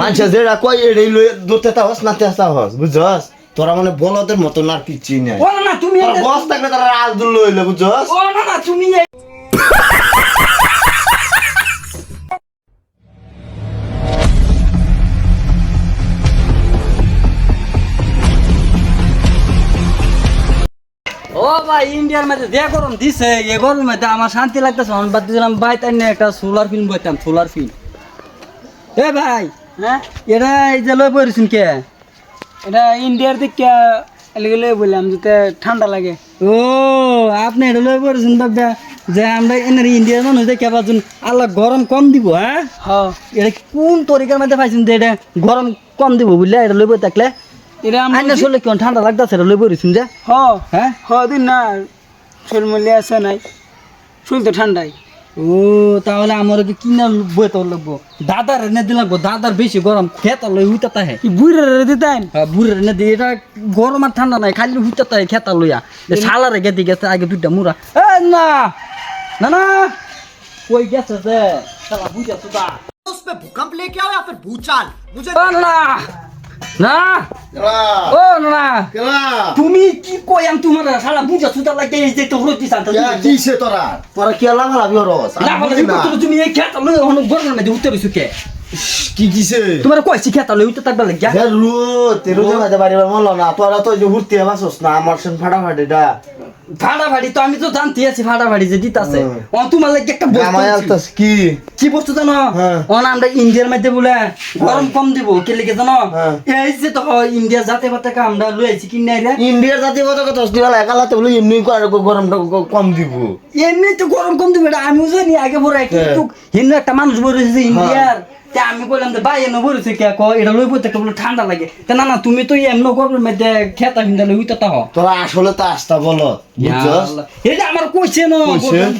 মানুষে যেটা কয় এটাই লই দূরতে তাহস বুঝছস? তোরা মানে বলদের মতো না কিচ্ছু নাই ও না তুমি বস থাকলে তারা দূর লইলে বুঝছস? ও না না তুমি ও ভাই ইন্ডিয়ার মধ্যে যে গরম দিছে এ গরম মধ্যে আমার শান্তি লাগতেছে আমি বাদ দিলাম ভাই তাই না একটা সোলার ফিল্ম বইতাম সোলার ফিল্ম এ ভাই হ্যাঁ? এটা এই যে লই পড়েছেন কে? এটা ইন্ডিয়ার দিকে এলিগে বললাম যাতে ঠান্ডা লাগে। ও আপনি এটা লই পড়েছেন বাবা যে আমরা এনার ইন্ডিয়ার মানুষ দেখে পাচ্ছেন আল্লাহ গরম কম দিব হ্যাঁ? হ এটা কোন তরিকার মধ্যে পাইছেন যে এটা গরম কম দিব বুঝলে এটা লই পড়ে থাকলে? এটা আমরা আইনা শুনলে কেমন ঠান্ডা লাগতেছে এটা লই পড়েছেন যে? হ হ্যাঁ? হ দিন না শরীর মূল্য আছে নাই। শুন তো ঠান্ডাই। ও তাহলে আমার কি কিনা বই তো লাগবো দাদার এনে দিলে লাগবো দাদার বেশি গরম খেত লই হইতে তাহে কি বুড়ে রে দিতেন বুড়ে এনে দিয়ে এটা গরম আর ঠান্ডা নাই খালি হইতে তাহে খেতা লইয়া শালারে গেতে গেছে আগে দুইটা মুরা এ না না না কই গেছে যে শালা বুঝা সুদা उस पे भूकंप लेके आओ या फिर भूचाल मुझे ও না? না ও না কেলা? তুমি কি কই আমি তোমার শালা বুঝা সুদা লাগে এই যে তো হইতে শান্ত কিসে তোরা? তোরা কি আল্লাহ ভালা বিহরস না তুমি এই খেতা লই হন গরম মধ্যে উঠতে রইছো কে? কি কিসে তোমার কইছি খেতা লই উঠতে থাকবে লাগিয়া হেলু তেরু জামাতে বাড়ি মন না। তোরা তো যে ঘুরতে বাসস না আমার সেন ভাড়া ভাড়ি তো আমি তো জানতে আছি ভাড়ি যে দিতাছে। ও তোমার লাগে একটা বস্তু কি? কি বস্তু জানো? হ্যাঁ। ও না আমরা ইন্ডিয়ার মধ্যে বলে গরম কম দিব কে লিখে জানো? হ্যাঁ। এই যে তো ইন্ডিয়া জাতে আমরা লই আইছি কি নাই রে? ইন্ডিয়ার বলে এমনি করে গরমটা কম দিব। এমনি তো গরম কম দিবে এটা আমিও জানি আগে বড় হ্যাঁ। কিন্তু হিন্দু একটা মানুষ বলেছে ইন্ডিয়ার তা আমি বললাম যে ভাই এনে বলেছে কে? ক এটা লই বলতে বলে ঠান্ডা লাগে। তা না না তুমি তো এমন গরমের মধ্যে খেতা হিন্দা লই উইতা তাহ তোরা আসলে তো আসতা বলো। বুঝছস এটা আমার কইছে না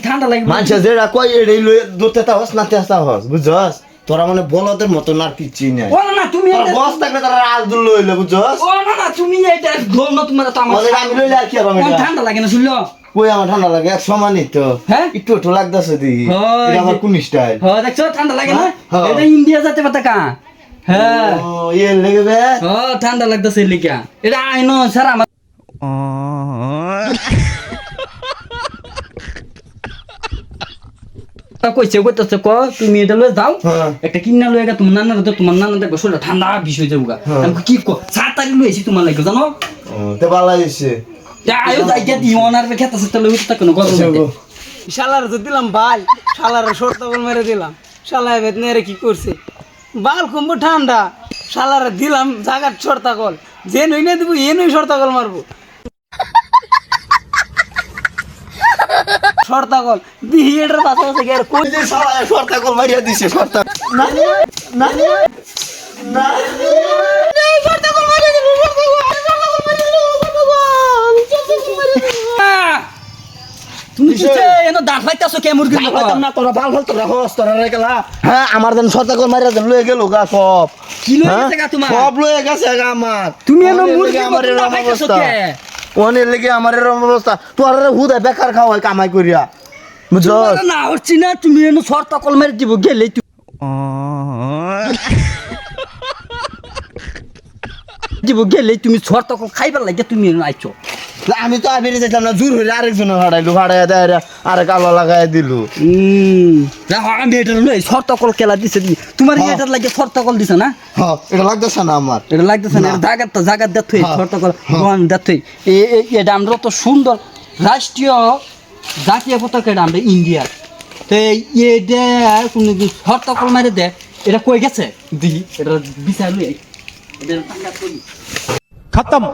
ঠান্ডা লাগে মানুষে যেটা কয় এটাই লই দূরতে তাহস না তেস্তা বুঝছস? তোরা মানে বলদের মতো না কিচ্ছু নাই। ও না না তুমি বস থাকলে তারা আজ লইলে বুঝছস? ও না না তুমি এটা গোল না তোমার তো আমার আমি লইলে আর কি হবে এটা? ঠান্ডা লাগে না শুনলো? কই আমার ঠান্ডা লাগে? এক সমানই তো। হ্যাঁ? একটু একটু লাগতেছে দি। এটা আমার কোন স্টাইল হ দেখছ ঠান্ডা লাগে না? হ্যাঁ। এটা ইন্ডিয়া যাতে কা হ্যাঁ। ও ইয়ে লেগে বে। ঠান্ডা লাগতেছে লিকা এটা আইনো আমার তা কইছে কইতেছে ক তুমি এটা লয়ে যাও। হ্যাঁ। একটা কিনা লয়ে গা তোমার নানা তো তোমার নানা দেখো শরীরটা ঠান্ডা বিষয় যাব গা হ্যাঁ। আমি কি কো সাতারি লইছি তোমার লাগে জানো? তে হয়েছে আয়ো দিও গরম শালার তো দিলাম বাল শালার শর্ত বল মেরে দিলাম। শালায় বেদ কি করছে? বাল কুম্ভ ঠান্ডা শালার দিলাম জাগার শর্তা কল যে নই না দিব এ নই শর্তা কল মারবো। শর্তা কল দিহি এটার পাশে আছে গের কই? যে সবাই সরতা মারিয়া দিছে সরতা না না না তুমি কিছে এনো দাঁত লাইতাছো কে? মুরগি না তোরা ভালো ভালো তোরা হস তোরা রে গেলা। হ্যাঁ আমার দেন সরতা মারিয়া দেন লয়ে গেল গা সব। কি লয়ে হ্যাঁ? গেছে গা তোমার? সব লয়ে গেছে গা আমার। তুমি আমার অবস্থা? অনেক লেগে আমার এরকম অবস্থা। তোর হুদায় বেকার হয় কামাই করিয়া। বুঝছস? না হচ্ছি না তুমি এনে শর্ত কল মেরে দিব গেলে তুই দিব গেলে তুমি শর্ত কল খাইবার লাগে তুমি এনো আইছো। আমি তো আবির যেতাম না জোর হইলে আরেকজনে ভাড়াইলু ভাড়াইয়া দেয় আরে কালো লাগাই দিলু। আমি এটা লই শর্তকল খেলা দিছে দি তোমার এটা লাগে শর্তকল দিছে না? হ্যাঁ এটা লাগতেছে না আমার। এটা লাগতেছে না জাগাত তো জাগাত দেখ তুই শর্তকল গন দেখ এই এটা আমরা তো সুন্দর রাষ্ট্রীয় জাতীয় পতাকা এটা আমরা ইন্ডিয়ার। তো এটা কোনো শর্তকল মারে দে এটা কই গেছে? দি। এটা বিচার লই এটা খতম।